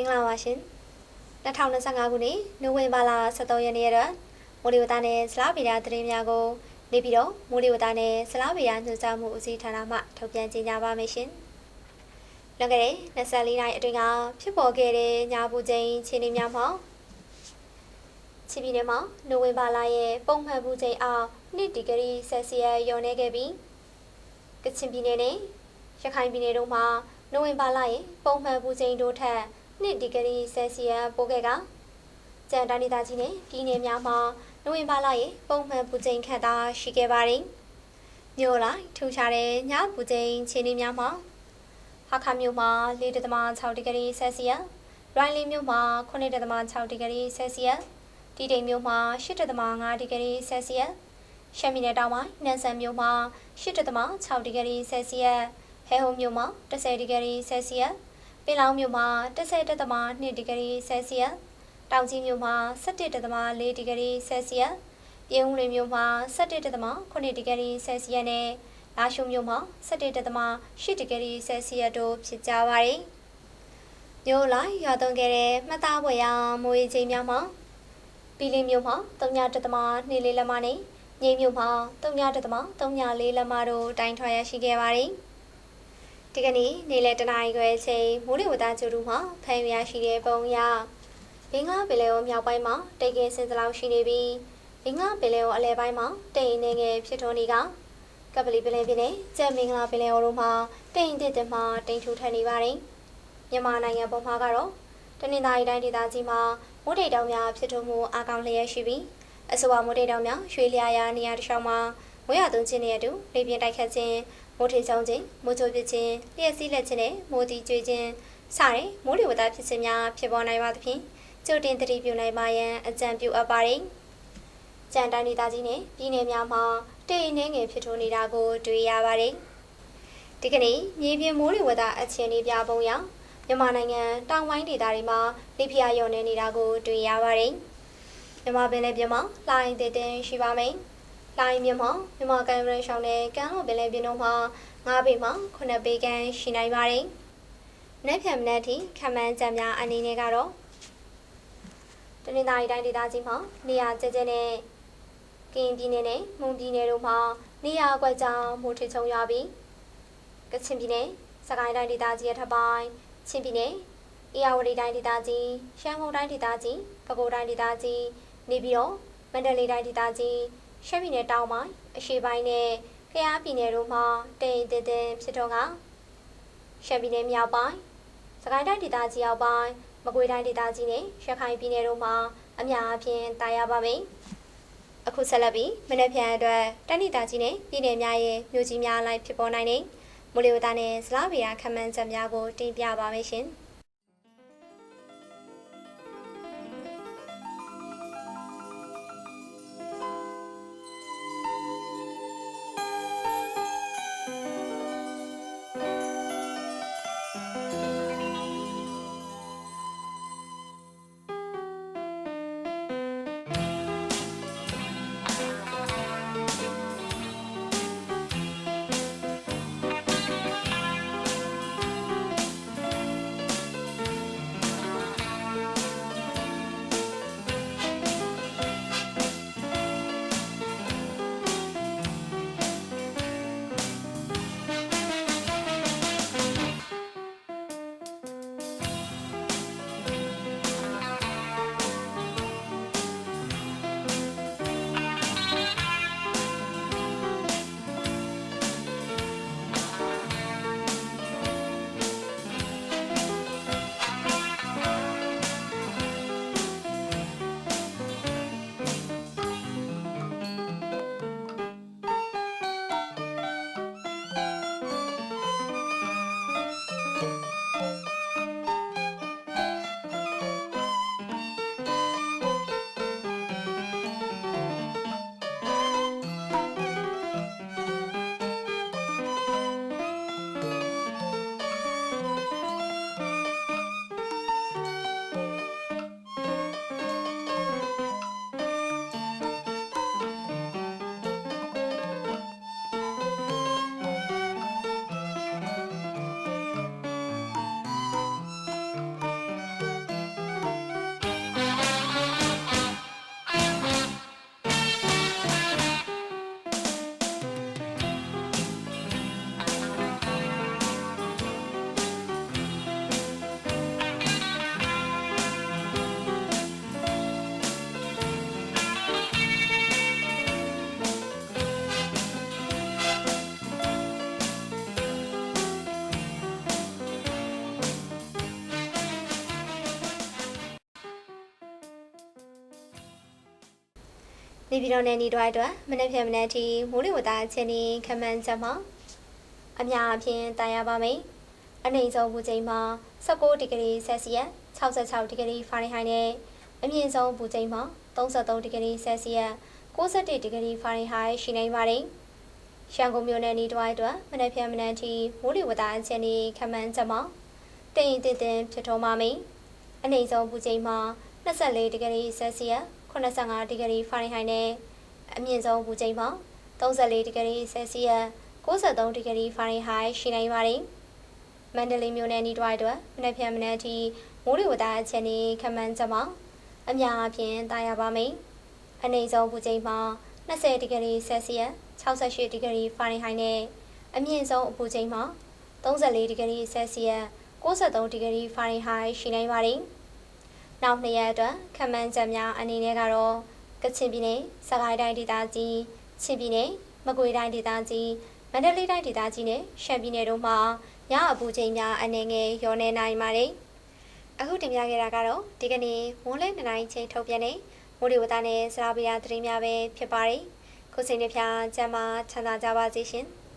င်္ဂလာပါရှင်2025ခုနှစ်နိုဝင်ဘာလ23ရက်နေ့ရက်မိုးလေဝသနဲ့ဇလားဗီယာသတင်းများကိုနေပြီးတော့မိုးလေဝသနဲ့ဇလားဗီယာညွှန်ကြားမှုဦးစီးဌာနမှထုတ်ပြန်ကြေညာပါမယ်ရှင်လွန်ခဲ့တဲ့24နိုင်အတွင်းကဖြစ်ပေါ်ခဲ့တဲ့ညပူချိန်ခြေနေများမှာချီပြည်နယ်မှာနိုဝင်ဘာလရဲ့ပုံမှန်ပူချိန်အောက်2ဒီဂရီဆယ်စီယပ်လျော့နေခဲ့ပြီးကချင်ပြည်နယ်နဲ့ရခိုင်ပြည်နယ်တို့မှာနိုဝင်ဘာလရဲ့ပုံမှန်ပူချိန်တို့ထက် 2ဒီဂရီဆယ်စီယပ်ပိုခဲ့ကကြံတိုင်းဒေသကြီးနဲ့ပြည်နယ်များမှာနိုဝင်ဘာလရဲ့ပုံမှန်ပူချိန်ခန့်သာရှိခဲ့ပါတယ်။မြို့လိုက်ထူခြားတဲ့ညပူချိန်ခြေနေများမှာဟာခါမြို့မှာ4.6ဒီဂရီဆယ်စီယပ်ရိုင်းလီမြို့မှာ9.6ဒီဂရီဆယ်စီယပ်တီတိမ်မြို့မှာ8.5ဒီဂရီဆယ်စီယပ်ရှမ်းပြည်နယ်တောင်ပိုင်းနန်ဆန်မြို့မှာ8.6ဒီဂရီဆယ်စီယပ်ဟဲဟုံမြို့မှာ10ဒီဂရီဆယ်စီယပ် ပင်လောင်းမြို့မှာ10.2ဒီဂရီဆယ်စီယပ်တောင်ကြီးမြို့မှာ17.4ဒီဂရီဆယ်စီယပ်ပြည်ဦးလွင်မြို့မှာ17.8ဒီဂရီဆယ်စီယပ်နဲ့လာရှုမြို့မှာ17.8ဒီဂရီဆယ်စီယပ်တို့ဖြစ်ကြပါတယ်။မြို့လိုက်ရွာသွန်းခဲ့တဲ့မှတ်သားပွဲရမိုးရေချိန်များမှာပြည်လင်းမြို့မှာ3.2လေးလက်မနဲ့ငိမ့်မြို့မှာ3.3လေးလက်မတို့တိုင်ထွာရရှိခဲ့ပါတယ်။ ဒီကနေ့နေ့လယ်တနာရီခွဲချိန်မိုးလေဝသကြိုတူမှာဖမ်းရရှိတဲ့ပုံရဘင်္ဂလားပင်လယ်အော်မြောက်ပိုင်းမှာတိတ်ကင်းစင်စလောက်ရှိနေပြီးဘင်္ဂလားပင်လယ်အော်အလယ်ပိုင်းမှာတိတ်နေငယ်ဖြစ်ထွန်းနေကကပလီပင်လယ်ပြင်နဲ့ကျက်မင်္ဂလာပင်လယ်အော်တို့မှာတိတ်တစ်တစ်မှာတိမ်ထူထပ်နေပါတယ်မြန်မာနိုင်ငံပေါ်မှာကတော့တနင်္သာရီတိုင်းဒေသကြီးမှာမိုးတိတ်တောင်များဖြစ်ထွန်းမှုအကောင်လျက်ရှိပြီးအဆိုပါမိုးတိတ်တောင်များရွှေလျာရာနေရာတစ်လျှောက်မှာဝဲရသွန်းခြင်းနဲ့အတူလေပြင်းတိုက်ခတ်ခြင်း မိုးထေချောင်းခြင်းမိုးချိုပစ်ခြင်းလျှက်စီးလက်ခြင်းနဲ့မိုးတီကျွေးခြင်းစတဲ့မိုးလေဝသဖြစ်စဉ်များဖြစ်ပေါ်နိုင်ပါသဖြင့်ကြိုတင်သတိပြုနိုင်ပါရန်အကြံပြုအပ်ပါတယ်။ကြံတိုင်းဒေသကြီးနဲ့ပြည်နယ်များမှာတိမ်နှင်းငယ်ဖြစ်ထွန်းနေတာကိုတွေ့ရပါတယ်။ဒီကနေ့မြေပြင်မိုးလေဝသအခြေအနေပြပုံရမြန်မာနိုင်ငံတောင်ပိုင်းဒေသတွေမှာလေပြင်းရုံနေနေတာကိုတွေ့ရပါတယ်။မြန်မာပင်လယ်ပြင်မှာလှိုင်းတဲ့တင်ရှိပါမယ်။ လိုင်းမြမမြန်မာကံရန်ရှောင်းတဲ့ကမ်းလွန်ပင်လယ်ပြင်တို့မှာ9ပေမှ9ပေခန့်ရှိနိုင်ပါတယ်။နေ့ဖြန်မနေ့ထိခမန်းကြံများအနေနဲ့ကတော့တနင်္သာရီတိုင်းဒေသကြီးမှာနေရာကျကျနဲ့ကရင်ပြည်နယ်နဲ့မွန်ပြည်နယ်တို့မှာနေရာကွက်ကြောင်မိုးထချုံရွာပြီးကချင်ပြည်နယ်စကိုင်းတိုင်းဒေသကြီးအထက်ပိုင်းချင်းပြည်နယ်အေရဝတီတိုင်းဒေသကြီးရှမ်းကုန်တိုင်းဒေသကြီးပဲခူးတိုင်းဒေသကြီးနေပြည်တော်မန္တလေးတိုင်းဒေသကြီး ရှမ်းပြည်နယ်တောင်ပိုင်းအရှေ့ပိုင်းနဲ့ကယားပြည်နယ်တို့မှာတိမ်တင်တင်ဖြစ်တော့ကရှမ်းပြည်နယ်မြောက်ပိုင်းစကိုင်းတိုင်းဒေသကြီးအောက်ပိုင်းမကွေးတိုင်းဒေသကြီးနဲ့ရခိုင်ပြည်နယ်တို့မှာအများအပြားတာယာပါမယ်။အခုဆက်လက်ပြီးမနေ့ပြန်အတွက်တိုင်းဒေသကြီးနဲ့ပြည်နယ်များရဲ့မြို့ကြီးများလိုက်ဖြစ်ပေါ်နိုင်တဲ့မိုးလေဝသနဲ့ဇလားဗေယခမန်းချက်များကိုတင်ပြပါမယ်ရှင်။ နေပြည်တော်နယ်နီတွိုင်းအတွက်မနေ့ဖြန်မနေ့ထိမိုးလေဝသအခြေအနေခန့်မှန်းချက်မှာအများအပြားတာယာပါမယ်။အနှိမ်ဆုံးပူချိန်မှာ19ဒီဂရီဆယ်စီယပ်66ဒီဂရီဖာရင်ဟိုက်နဲ့အမြင့်ဆုံးပူချိန်မှာ33ဒီဂရီဆယ်စီယပ်61ဒီဂရီဖာရင်ဟိုက်ရှိနေပါတယ်။ရန်ကုန်မြို့နယ်နီတွိုင်းအတွက်မနေ့ဖြန်မနေ့ထိမိုးလေဝသအခြေအနေခန့်မှန်းချက်မှာတိမ်တင်တင်ဖြစ်ထွန်းပါမယ်။အနှိမ်ဆုံးပူချိန်မှာ24ဒီဂရီဆယ်စီယပ်85ဒီဂရီဖာရင်ဟိုက်နဲ့အမြင့်ဆုံးပူချိန်မှာ34ဒီဂရီဆယ်စီယပ်63ဒီဂရီဖာရင်ဟိုက်ရှိနေပါတယ်။မန္တလေးမြို့နယ်ဤတွိုင်းအတွက်မနေ့ဖြန်မနေ့ထိမိုးလေဝသအခြေအနေခန့်မှန်းချက်မှာအများအပြားတာယာပါမယ်။အနည်းဆုံးပူချိန်မှာ20ဒီဂရီဆယ်စီယပ်68ဒီဂရီဖာရင်ဟိုက်နဲ့အမြင့်ဆုံးအပူချိန်မှာ34ဒီဂရီဆယ်စီယပ်63ဒီဂရီဖာရင်ဟိုက်ရှိနေပါတယ်။ နောက်နှစ်ရက်အတွက်ခန့်မှန်းချက်များအနေနဲ့ကတော့ကချင်ပြည်နယ်၊စကိုင်းတိုင်းဒေသကြီး၊ချင်းပြည်နယ်၊မကွေးတိုင်းဒေသကြီး၊မန္တလေးတိုင်းဒေသကြီးနဲ့ရှမ်းပြည်နယ်တို့မှာညအပူချိန်များအနေငယ်ရောနေနိုင်ပါတယ်။အခုတင်ပြခဲ့တာကတော့ဒီကနေ့မိုးလဲနှစ်နိုင်ချိန်ထုတ်ပြန်တဲ့မိုးလေဝသနဲ့စရာပြာသတင်းများပဲဖြစ်ပါတယ်။ခုချိန်တစ်ဖြာကျမ်းမာချမ်းသာကြပါစေရှင်။